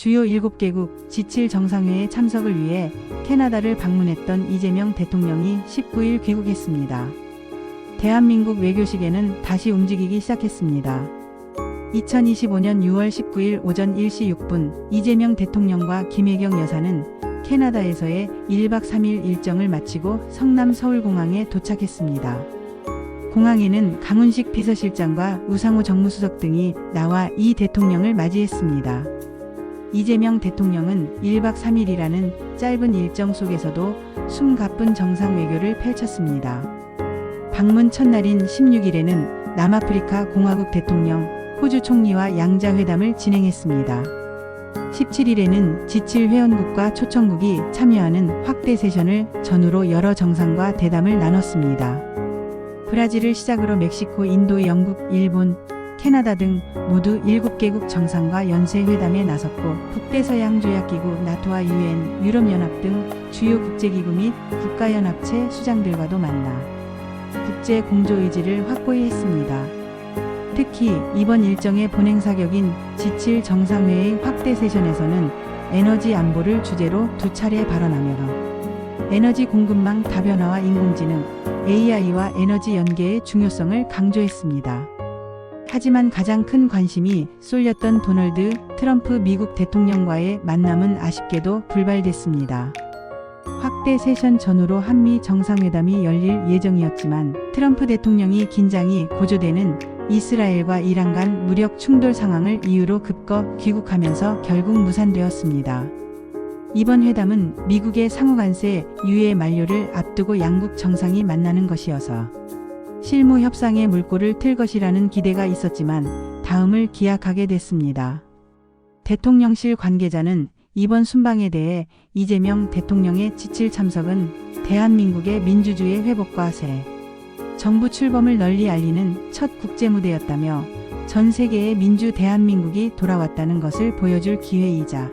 주요 7개국 G7 정상회의 참석을 위해 캐나다를 방문했던 이재명 대통령이 19일 귀국했습니다. 대한민국 외교식에는 다시 움직이기 시작했습니다. 2025년 6월 19일 오전 1시 6분 이재명 대통령과 김혜경 여사는 캐나다에서의 1박 3일 일정을 마치고 성남 서울공항에 도착했습니다. 공항에는 강훈식 비서실장과 우상호 정무수석 등이 나와 이 대통령을 맞이했습니다. 이재명 대통령은 1박 3일이라는 짧은 일정 속에서도 숨가쁜 정상 외교를 펼쳤습니다. 방문 첫날인 16일에는 남아프리카 공화국 대통령, 호주 총리와 양자회담을 진행했습니다. 17일에는 G7 회원국과 초청국이 참여하는 확대 세션을 전후로 여러 정상과 대담을 나눴습니다. 브라질을 시작으로 멕시코, 인도, 영국, 일본, 캐나다 등 모두 7개국 정상과 연쇄회담에 나섰고 북대서양조약기구 나토와 유엔, 유럽연합 등 주요 국제기구 및 국가연합체 수장들과도 만나 국제 공조 의지를 확고히 했습니다. 특히 이번 일정의 본행 사격인 G7 정상회의 확대 세션에서는 에너지 안보를 주제로 두 차례 발언하며 에너지 공급망 다변화와 인공지능, AI와 에너지 연계의 중요성을 강조했습니다. 하지만 가장 큰 관심이 쏠렸던 도널드 트럼프 미국 대통령과의 만남은 아쉽게도 불발됐습니다. 확대 세션 전후로 한미 정상회담이 열릴 예정이었지만 트럼프 대통령이 긴장이 고조되는 이스라엘과 이란 간 무력 충돌 상황을 이유로 급거 귀국하면서 결국 무산되었습니다. 이번 회담은 미국의 상호간세 유해 만료를 앞두고 양국 정상이 만나는 것이어서 실무 협상의 물꼬를 틀 것이라는 기대가 있었지만 다음을 기약하게 됐습니다. 대통령실 관계자는 이번 순방에 대해 이재명 대통령의 지칠 참석은 대한민국의 민주주의 회복과 새 정부 출범을 널리 알리는 첫 국제무대였다며 전 세계의 민주 대한민국이 돌아왔다는 것을 보여줄 기회이자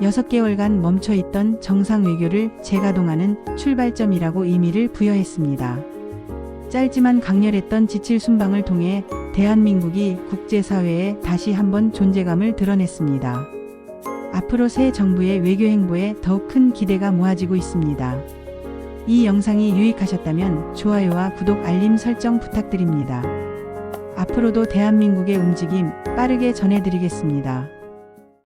6개월간 멈춰있던 정상 외교를 재가동하는 출발점이라고 의미를 부여했습니다. 짧지만 강렬했던 지칠 순방을 통해 대한민국이 국제사회에 다시 한번 존재감을 드러냈습니다. 앞으로 새 정부의 외교 행보에 더욱 큰 기대가 모아지고 있습니다. 이 영상이 유익하셨다면 좋아요와 구독 알림 설정 부탁드립니다. 앞으로도 대한민국의 움직임 빠르게 전해드리겠습니다.